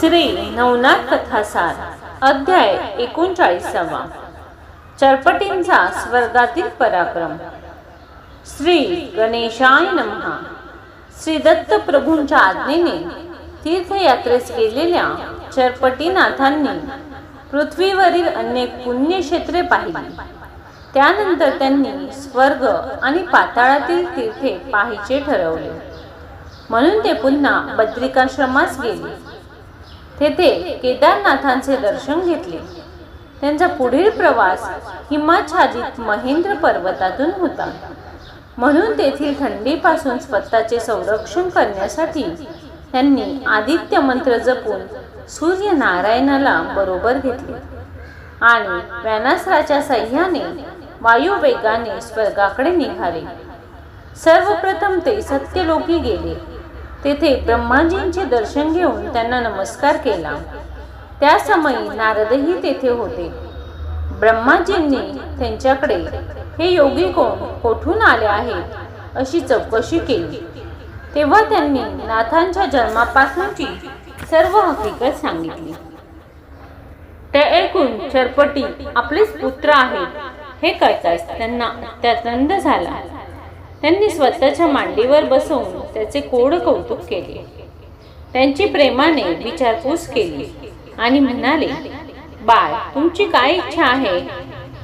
श्री नवनाथ कथासार अध्याय एकोणचाळीसावा. चरपटींचा स्वर्गातील पराक्रम. श्री गणेशाय नमहा. श्री दत्त प्रभूंच्या आज्ञेने तीर्थयात्रेस गेलेल्या चरपटीनाथांनी पृथ्वीवरील अनेक पुण्यक्षेत्रे पाहिली. त्यानंतर त्यांनी स्वर्ग आणि पाताळातील तीर्थे पाहायचे ठरवले. म्हणून ते पुन्हा बद्रिकाश्रमास गेले. तेथे केदारनाथांचे दर्शन घेतले. त्यांचा पुढील प्रवास हिमाच्छादित महेंद्र पर्वतातून होता. म्हणून तेथील थंडीपासून स्वतःचे संरक्षण करण्यासाठी त्यांनी आदित्य मंत्र जपून सूर्यनारायणाला बरोबर घेतले. आणि व्यानासराच्या सह्याने वायुवेगाने स्वर्गाकडे निघाले. सर्वप्रथम ते सत्यलोकी गेले. तेथे ब्रह्माजींचे दर्शन घेऊन त्यांना नमस्कार केला. त्या समयी नारदही तेथे होते. ब्रह्माजींनी त्यांच्याकडे हे योगी कोण? कोठून आले आहेत? अशी चौकशी केली. तेव्हा त्यांनी नाथांच्या जन्मापासूनची सर्व हकीकत सांगितली. ते ऐकून चरपटी आपलेच पुत्र आहेत. हे कळताच त्यांना अत्यानंद झाला. त्यांनी स्वतःच्या मांडीवर बसवून त्याचे कोड कौतुक केले. त्यांची प्रेमाने विचारपूस केली आणि म्हणाले बाळ तुमची काय इच्छा आहे?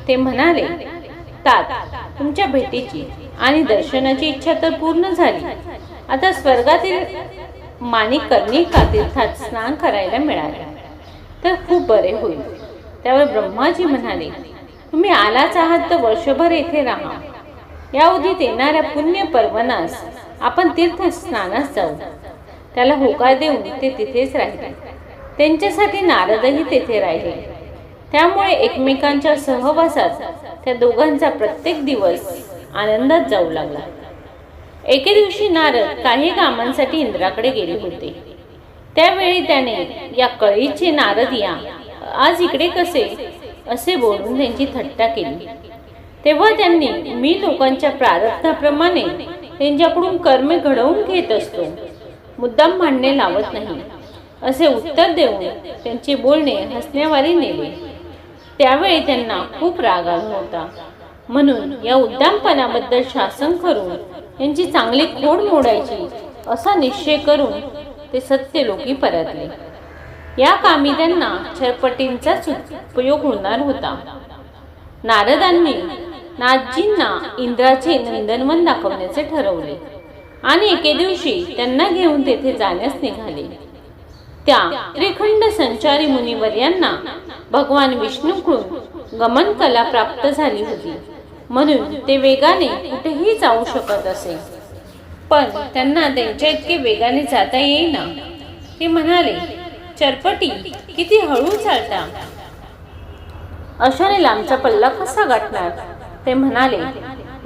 ते म्हणाले तात तुमच्या भेटीची आणि दर्शनाची इच्छा तर पूर्ण झाली. आता स्वर्गातील माणिक कर्णिका तीर्थात स्नान करायला मिळाले. तर खूप बरे होईल. त्यावर ब्रह्माजी म्हणाले तुम्ही आलाच आहात तर वर्षभर येथे राहा. या उदित येणाऱ्या पुण्य पर्वणास आपण तीर्थस्नानास जाऊ. त्याला होकार देऊन ते तिथेच राहिले. त्यांच्यासाठी नारदही तेथे राहिले. त्यामुळे एकमेकांच्या सहवासात त्या दोघांचा प्रत्येक दिवस आनंदात जाऊ लागला. एके दिवशी नारद काही कामांसाठी इंद्राकडे गेले होते. त्यावेळी त्याने या कळीचे नारद या. आज इकडे कसे? असे बोलून त्यांची थट्टा केली. तेव्हा त्यांनी मी लोकांच्या प्रारब्धाप्रमाणे त्यांच्याकडून कर्मे घडवून घेत असतो. मुद्दाम भांडणे लावत नाही. असे उत्तर देऊन त्यांचे बोलणे हसण्यावारी नेले. त्यावेळी त्यांना खूप राग आला होता. म्हणून या उद्दामपणाबद्दल शासन करून त्यांची चांगली खोड मोडायची असा निश्चय करून ते सत्यलोकी परतले या कामी त्यांना छरपटींचाच उपयोग होणार होता. नारदांनी नाथजींना इंद्राचे नंदनवन दाखवण्याचे ठरवले. आणि एके दिवशी त्यांना घेऊन तेथे जाण्यास निघाले. त्या त्रिखंड संचारी मुनिवर यांना भगवान विष्णूकडून गमन कला प्राप्त झाली होती. म्हणून ते वेगाने कुठेही जाऊ शकत असे. पण त्यांना त्यांच्या इतके वेगाने जाता येईना. ते म्हणाले चरपटी किती हळू चालता. अशाने लांबचा पल्ला कसा गाठणार? ते म्हणाले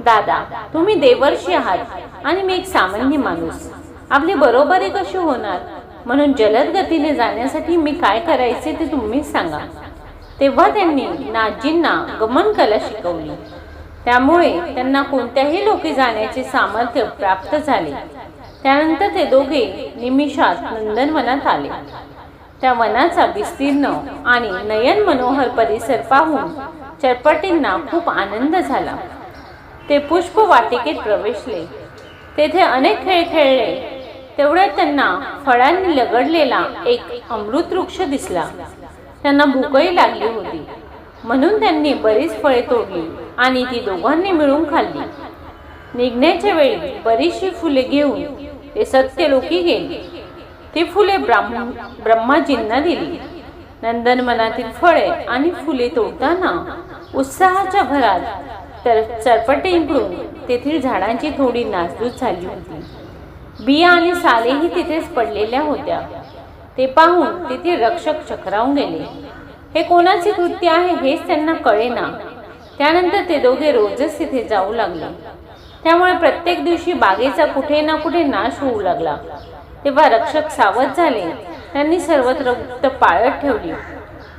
दादा तुम्ही देवर्षी आहात आणि मी एक सामान्य माणूस. आपली बरोबरी कशी होणार? म्हणून जलद गतीने जाण्यासाठी मी काय करायचे ते तुम्हीच सांगा. तेव्हा त्यांनी नाजींना गमन कला शिकवली. त्यामुळे त्यांना कोणत्याही लोके जाण्याचे सामर्थ्य प्राप्त झाले. त्यानंतर ते दोघे निमिषात नंदनवनात आले. त्या वनाचा विस्तीर्ण आणि नयन मनोहर परिसर पाहून चटपटींना खूप आनंद झाला. ते पुष्प वाटिकेत प्रवेशले. तेथे अनेक खेळ खेळले. तेवढ्यात त्यांना फळांनी लगडलेला एक अमृत वृक्ष दिसला. त्यांना भूकही लागली होती. म्हणून त्यांनी बरीच फळे तोडली आणि ती दोघांनी मिळून खाल्ली. निघण्याच्या वेळी बरीचशी फुले घेऊन ते सत्य लोकी गेले. ती फुले ब्राह्म ब्रह्माजींना दिली. नंदनवनातील फळे आणि फुले तोडताना उत्साहाच्या भरात तर चरपटींकडून तेथील झाडांची थोडी नासधूस झाली होती. बिया आणि सालेही तिथेच पडलेल्या होत्या. ते पाहून तेथे रक्षक चक्रावून गेले. हे कोणाचे कृत्य आहे हेच त्यांना कळेना. त्यानंतर ते दोघे रोजच तिथे जाऊ लागले. त्यामुळे प्रत्येक दिवशी बागेचा कुठे ना कुठे नाश होऊ लागला. तेव्हा रक्षक सावध झाले. त्यांनी सर्वत्र गुप्त पाळत ठेवली.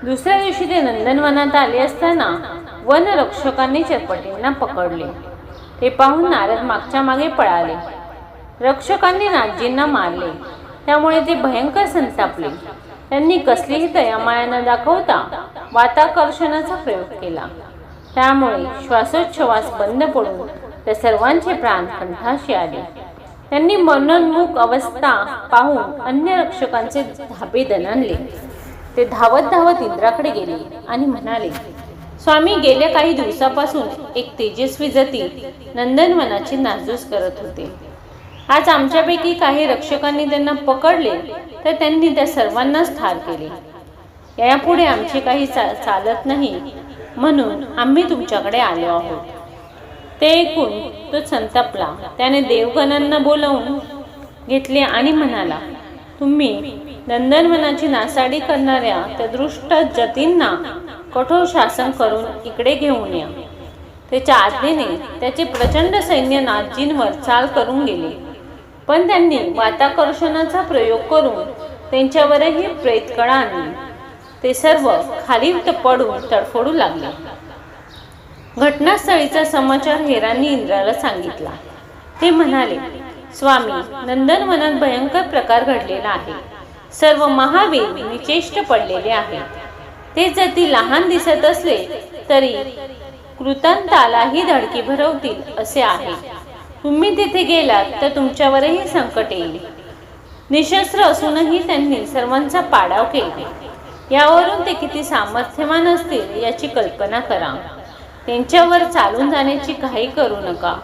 दुसऱ्या दिवशी ते नंदनवनात आले असताना वनरक्षकांनी चरपटींना पकडले. ते पाहून नारद मागच्या मागे पळाले. रक्षकांनी नाथजींना मारले. त्यामुळे ते भयंकर संतापले. त्यांनी कसलीही दयामाया न दाखवता वाताकर्षणाचा प्रयोग केला. त्यामुळे श्वासोच्छवास बंद पडून त्या सर्वांचे प्राण कंठाशी आले. त्यांनी मनोन्मुख अवस्था पाहून अन्य रक्षकांचे धाबे दणानले ते धावत धावत इंद्राकडे गेले आणि म्हणाले स्वामी गेल्या काही दिवसापासून एक तेजस्वी जती नंदनवनाची नाजूस करत होते. आज आमच्यापैकी काही रक्षकांनी त्यांना पकडले तर त्यांनी त्या सर्वांनाच ठार केले. यापुढे आमचे काही चा चालत नाही म्हणून आम्ही तुमच्याकडे आलो आहोत. ते ऐकून तो संतापला. त्याने देवगणांना बोलावून घेतले आणि म्हणाला तुम्ही नंदनवनाची नासाडी करणाऱ्या त्या दृष्ट जतींना कठोर शासन करून इकडे घेऊन या. त्याच्या आज्ञेने त्याचे प्रचंड सैन्य नाथजींवर चाल करून गेले. पण त्यांनी वाताकर्षणाचा प्रयोग करून त्यांच्यावरही प्रेतकळा आणली. ते सर्व खाली पडून तडफडू लागले. घटनास्थळीचा समाचार हेरांनी इंद्राला सांगितला. ते म्हणाले स्वामी नंदनवनात भयंकर प्रकार घडलेला आहे. सर्व महावीर विचेष्ट पडलेले आहेत. ते जरी लहान दिसत असले तरी कृतांतालाही धडकी भरवतील असे आहे. तुम्ही तिथे गेलात तर तुमच्यावरही संकट येईल. निशस्त्र असूनही त्यांनी सर्वांचा पाडाव केला. यावरून ते किती सामर्थ्यवान असतील याची कल्पना करा. त्यांच्यावर चालून जाण्याची काही करू नका.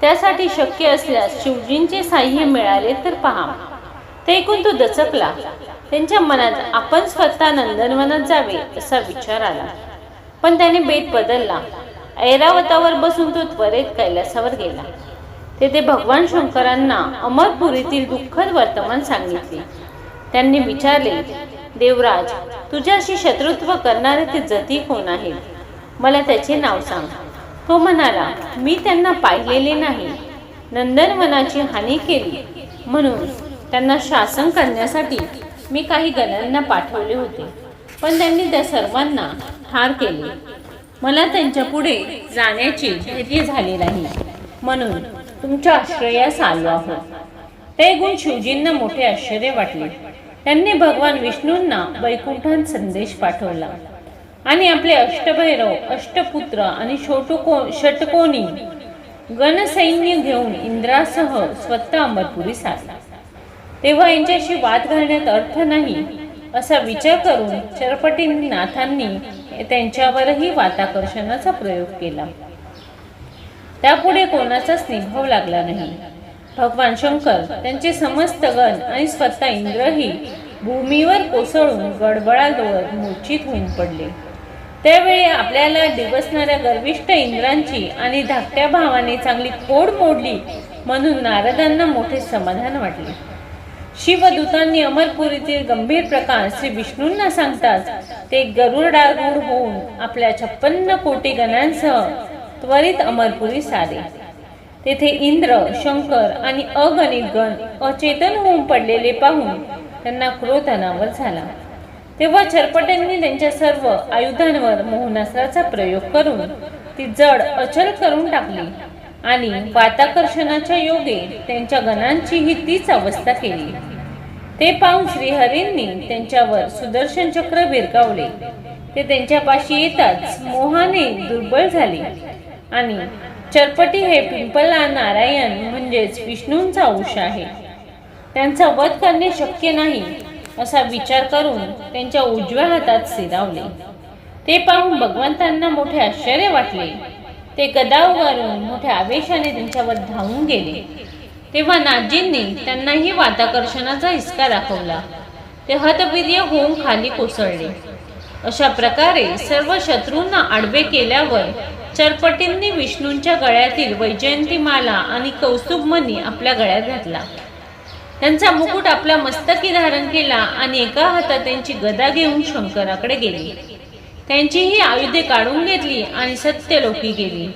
त्यासाठी शक्य असल्यास शिवजींचे साह्य मिळाले तर पहा. ते ऐकून तो दचकला. त्यांच्या मनात आपण स्वतः नंदनवनात जावे असा विचार आला. पण त्याने बेत बदलला. ऐरावतावर बसून तो त्वरित कैलासावर गेला. तेथे भगवान शंकरांना अमरपुरीतील दुःखद वर्तमान सांगितले. त्यांनी विचारले देवराज तुझ्याशी शत्रुत्व करणारे ते जती कोण आहेत? मला त्याचे नाव सांग. तो म्हणाला मी त्यांना पाहिलेले नाही. नंदनवनाची हानी केली. म्हणून त्यांना शासन करण्यासाठी मी काही गणांना पाठवले होते. पण त्यांनी त्या सर्वांना ठार केले. मला त्यांच्या पुढे जाण्याची धैर्य झाली नाही. म्हणून तुमच्या आश्रयास आलो आहोत. ते गुण शिवजींना मोठे आश्चर्य वाटले. त्यांनी भगवान विष्णूंना वैकुंठात संदेश पाठवला. आणि आपले अष्टभैरव अष्टपुत्र आणि शोटको षटकोनी गणसैन्य घेऊन इंद्रासह स्वतः अंबरपुरी साधला तेव्हा यांच्याशी वाद घालण्यात अर्थ नाही असा विचार करून चरपटी नाथांनी त्यांच्यावरही वाताकर्षणाचा प्रयोग केला. त्यापुढे कोणाचाच निभाव लागला नाही. भगवान शंकर त्यांचे समस्त गण आणि स्वतः इंद्रही भूमीवर कोसळून गडबडादोर मूर्छित होऊन पडले. त्यावेळी आपल्याला दिवसणाऱ्या गर्विष्ठ इंद्रांची आणि धाकट्या भावाने चांगली खोड मोडली म्हणून नारदांना मोठे समाधान वाटले. शिवदूतांनी अमरपुरीतील गंभीर प्रकार श्री विष्णूंना सांगताच ते गरुडारूढ होऊन आपल्या छप्पन्न कोटी गणांसह त्वरित अमरपुरी सारे. तेथे इंद्र शंकर आणि अगणित गण अचेतन होऊन पडलेले पाहून त्यांना क्रोध अनावर झाला. तेव्हा चरपट्यांनी त्यांच्या सर्व आयुधांवर मोहनास्त्राचा प्रयोग करून ती जड अचल करून टाकली आणि वाताकर्षणाच्या योगे त्यांच्या गणांचीही तीच अवस्था केली. ते पाहून श्रीहरींनी त्यांच्यावर सुदर्शन चक्र भिरकावले ते त्यांच्यापाशी येताच मोहाने दुर्बळ झाले आणि चरपटी हे पिंपला नारायण म्हणजेच विष्णूंचा अंश आहे. त्यांचा वध करणे शक्य नाही. असा विचार करून त्यांच्या उजव्या हातात सिरावले. ते पाहून भगवंतांना मोठे आश्चर्य वाटले. ते गदा उगारून मोठ्या आवेशाने त्यांच्यावर धावून गेले. तेव्हा नाजींनी त्यांनाही वाताकर्षणाचा हिसका दाखवला. ते हतवीर्य होऊन खाली कोसळले. अशा प्रकारे सर्व शत्रूंना आडवे केल्यावर चरपटींनी विष्णूंच्या गळ्यातील वैजयंतीमाला आणि कौस्तुभमणी आपल्या गळ्यात घातला. त्यांचा मुकुट आपल्या मस्तकी धारण केला आणि एका हातात त्यांची गदा घेऊन शंकराकडे गेली. त्यांची ही आयुधे काढून घेतली आणि सत्यलोकी गेली.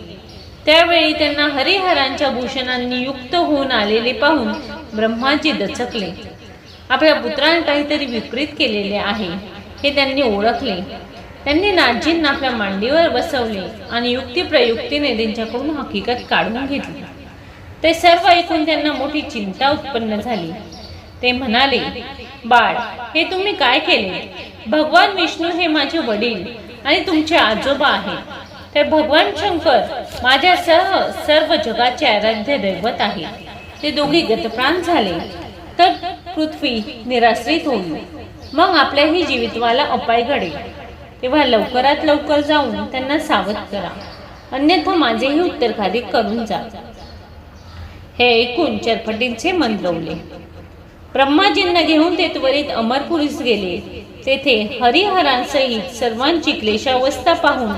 त्यावेळी त्यांना हरिहरांच्या भूषणांनी युक्त होऊन आलेले पाहून ब्रह्माजी दचकले. आपल्या पुत्राने काहीतरी विपरीत केलेले आहे हे त्यांनी ओळखले. त्यांनी नाजींना आपल्या मांडीवर बसवले आणि युक्तिप्रयुक्तीने त्यांच्याकडून हकीकत काढून घेतली. ते सर्व ऐकून त्यांना मोठी चिंता उत्पन्न झाली. ते म्हणाले बाळ हे तुम्ही काय केले? भगवान विष्णू हे माझे वडील आणि तुमचे आजोबा आहेत. तर भगवान शंकर माझ्यासह सर्व जगाचे आराध्य दैवत आहे ते दोघी गतप्राण झाले. तर पृथ्वी निराश्रित होईल मग आपल्याही जीवितवाला अपाय घडेल. तेव्हा लवकरात लवकर जाऊन त्यांना सावध करा. अन्यथा माझेही उत्तरखाली करून जा. हे ऐकून चरफटींचे मन रवले ब्रह्माजींना घेऊन ते त्वरित अमरपुरीस गेले. तेथे हरिहरांसहित सर्वांची क्लेशावस्था पाहून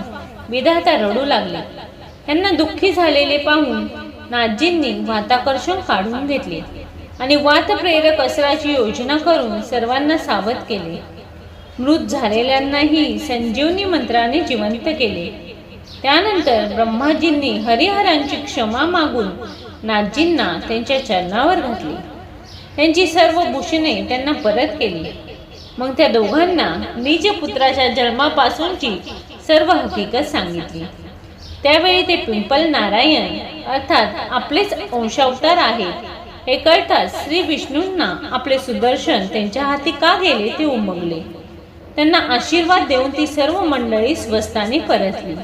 विधाता रडू लागले. त्यांना दुःखी झालेले पाहून नाथजींनी वाताकर्षण काढून घेतले आणि वातप्रेरक असराची योजना करून सर्वांना सावध केले. मृत झालेल्यांनाही संजीवनी मंत्राने जिवंत केले. त्यानंतर ब्रह्माजींनी हरिहरांची क्षमा मागून नाथजींना त्यांच्या चरणावर घातली. त्यांची सर्व भूषणे त्यांना परत केली. मग त्या दोघांना निज पुत्राच्या जन्मापासूनची सर्व हकीकत सांगितली. त्यावेळी ते पिंपल नारायण अर्थात आपलेच अंशावतार आहेत. हे कळताच श्री विष्णूंना आपले सुदर्शन त्यांच्या हाती का गेले ते उमगले. त्यांना आशीर्वाद देऊन ती सर्व मंडळी स्वस्ताने परतली.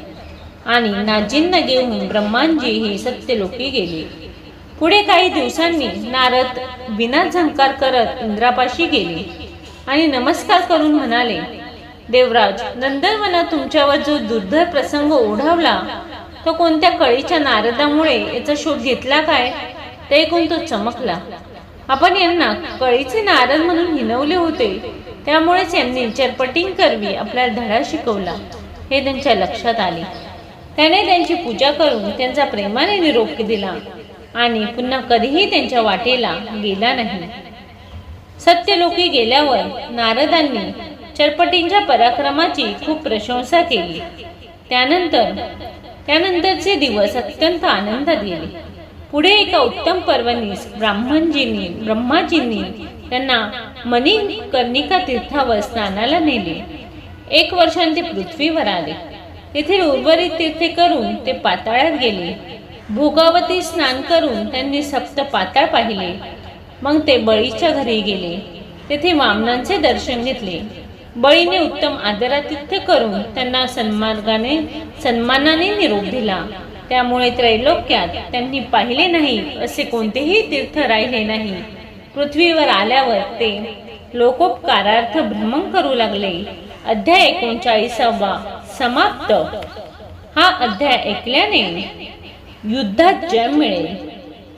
आणि नाजींना घेऊन ब्रह्मांजी ही सत्यलोकी गेले. पुढे काही दिवसांनी नारद विना झंकार करत इंद्रापाशी गेले आणि नमस्कार करून म्हणाले देवराज नंदनवनात तुमच्यावर जो दुर्धर प्रसंग ओढावला तो कोणत्या कळीच्या नारदामुळे याचा शोध घेतला काय? ते ऐकून तो चमकला. आपण यांना कळीचे नारद म्हणून हिनवले होते त्यामुळेच यांनी चरपटिंग करवी आपल्याला धडा शिकवला. हे त्यांच्या लक्षात आले. त्याने त्यांची पूजा करून त्यांचा प्रेमाने निरोप दिला. आणि पुन्हा कधीही त्यांच्या वाटेला गेला नाही. सत्यलोकी गेल्यावर नारदांनी चरपटींच्या पराक्रमाची खूप प्रशंसा केली. त्यानंतर त्यानंतरचे दिवस अत्यंत आनंदात गेले. पुढे एका उत्तम पर्वणीस ब्राह्मणजींनी ब्रह्माजींनी त्यांना मणिकर्णिका तीर्थावर स्नानाला नेले. एक वर्षांत ते पृथ्वीवर आले. तेथील उर्वरित तीर्थे करून ते पाताळात गेले. भोगावती स्नान करून त्यांनी सप्त पाताळ पाहिले. मग ते बळीच्या घरी गेले. तेथे वामनांचे दर्शन घेतले. बळीने उत्तम आदरातिथ्य करून त्यांना सन्मार्गाने सन्मानाने निरोप दिला. त्यामुळे त्रैलोक्यात त्यांनी पाहिले नाही असे कोणतेही तीर्थ राहिले नाही. पृथ्वीवर आल्यावर ते लोकोपकारार्थ भ्रमण करू लागले. अध्याय एकोणचाळीसावा समाप्त. हा अध्याय ऐकल्याने युद्धात जय मिळेल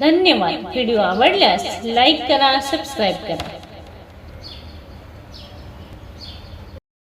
धन्यवाद. व्हिडिओ आवडल्यास लाईक करा सबस्क्राईब करा.